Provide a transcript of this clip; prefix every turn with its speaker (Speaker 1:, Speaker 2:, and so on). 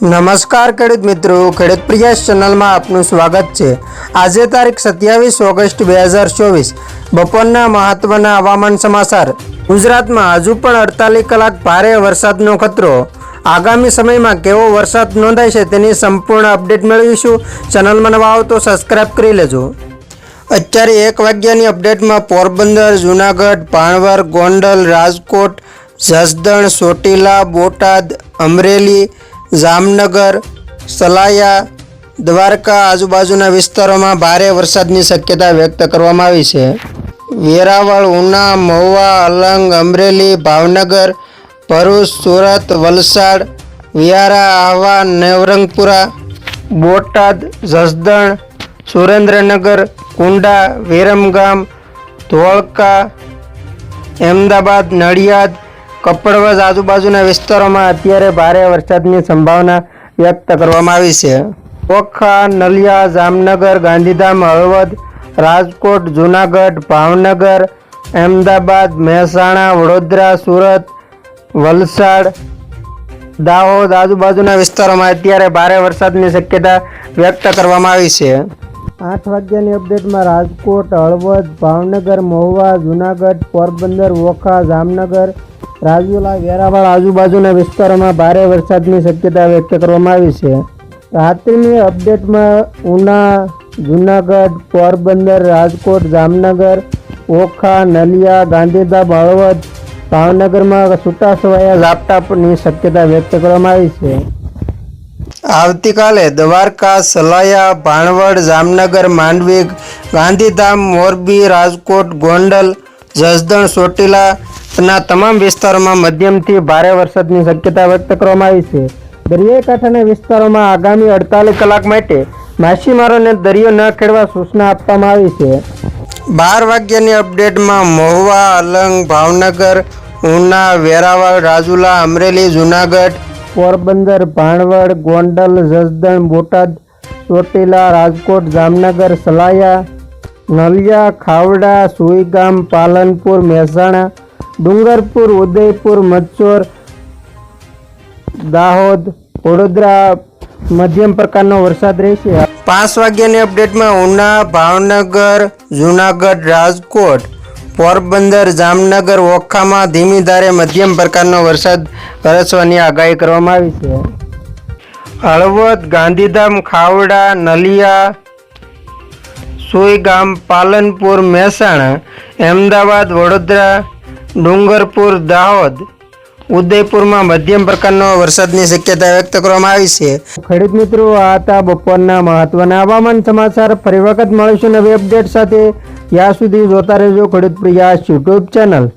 Speaker 1: નમસ્કાર ખેડૂત મિત્રો. ખેડૂત પ્રિયાસ ચેનલમાં આપનું સ્વાગત છે. આજે તારીખ સત્યાવીસ ઓગસ્ટ બે હજાર ચોવીસ. બપોરના મહત્વના હવામાન સમાચાર. ગુજરાતમાં હજુ પણ અડતાલીસ કલાક ભારે વરસાદનો ખતરો. આગામી સમયમાં કેવો વરસાદ નોંધાય છે તેની સંપૂર્ણ અપડેટ મેળવીશું. ચેનલમાં નવા આવો તો સબસ્ક્રાઈબ કરી લેજો. અત્યારે એક વાગ્યાની અપડેટમાં પોરબંદર, જુનાગઢ, ભાણવર, ગોંડલ, રાજકોટ, જસદણ, ચોટીલા, બોટાદ, અમરેલી જામનગર, સલાયા, દ્વારકા આજુબાજુના વિસ્તારોમાં ભારે વરસાદની શક્યતા વ્યક્ત કરવામાં આવી છે. વેરાવળ, ઉના, મહુવા, અલંગ, અમરેલી, ભાવનગર, ભરૂચ, સુરત, વલસાડ વિયારા આહવા, નવરંગપુરા, બોટાદ, જસદણ, સુરેન્દ્રનગર, કુંડા, વિરમગામ, ધોળકા, અમદાવાદ, નડિયાદ કપડવજ આજુબાજુના વિસ્તારોમાં અત્યારે ભારે વરસાદની સંભાવના વ્યક્ત કરવામાં આવી છે. ઓખા, નલિયા, જામનગર, ગાંધીધામ, હળવદ, રાજકોટ, જુનાગઢ, ભાવનગર, અમદાવાદ, મહેસાણા, વડોદરા, સુરત, વલસાડ, દાહોદ આજુબાજુના વિસ્તારોમાં અત્યારે ભારે વરસાદની શક્યતા વ્યક્ત કરવામાં આવી છે. આઠ વાગ્યાની અપડેટમાં રાજકોટ, હળવદ, ભાવનગર, મહુવા, જુનાગઢ, પોરબંદર વોખા જામનગર રાજુલા વેરાવળ આજુબાજુના વિસ્તારોમાં ભારે વરસાદની શક્યતા વ્યક્ત કરવામાં આવી છે. રાત્રિની અપડેટમાં ઉના, જુનાગઢ, પોરબંદર, રાજકોટ, જામનગર, ઓખા, નલિયા, ગાંધીધામ, હળવદ, ભાવનગરમાં છૂટાછવાયા ઝાપટાની શક્યતા વ્યક્ત કરવામાં આવી છે. આવતીકાલે દ્વારકા, સલાયા, ભાણવડ, જામનગર, માંડવી, ગાંધીધામ, મોરબી, રાજકોટ, ગોંડલ, જસદણ ચોટીલાના તમામ વિસ્તારોમાં મધ્યમથી ભારે વરસાદની શક્યતા વ્યક્ત કરવામાં આવી છે. દરિયાઈ કાંઠાના વિસ્તારોમાં આગામી અડતાલીસ કલાક માટે માછીમારોને દરિયો ન ખેડવા સૂચના આપવામાં આવી છે. બાર વાગ્યાની અપડેટમાં મહુવા, અલંગ, ભાવનગર, ઉના, વેરાવળ, રાજુલા, અમરેલી, જુનાગઢ, પોરબંદર, ભાણવડ, ગોંડલ, જસદણ, બોટાદ, ચોટીલા, રાજકોટ, જામનગર, સલાયા, નલિયા, ખાવડા, સુઈગામ, પાલનપુર, મહેસાણા ડુંગરપુર, ઉદયપુર મચોર દાહોદ, વડોદરા મધ્યમ પ્રકારનો વરસાદ રહેશે. પાંચ વાગ્યાની અપડેટમાં ઉના, ભાવનગર, જુનાગઢ, રાજકોટ, પોરબંદર, જામનગર, ઓખામાં ધીમી ધારે મધ્યમ પ્રકારનો વરસાદ વરસવાની આગાહી કરવામાં આવી છે. હળવદ, ગાંધીધામ, ખાવડા, નલિયા, સુઈગામ, પાલનપુર, મહેસાણા, અમદાવાદ, વડોદરા ડુંગરપુર, દાહોદ, ઉદયપુરમાં મધ્યમ પ્રકારનો વરસાદની શક્યતા વ્યક્ત કરવામાં આવી છે. ખેડૂત મિત્રો, આ હતા બપોરના મહત્વના હવામાન સમાચાર. ફરી વખત મળીશું નવી અપડેટ સાથે. ત્યાં સુધી જોતા રહેજો ખેડૂત પ્રયાસ યુટ્યુબ ચેનલ.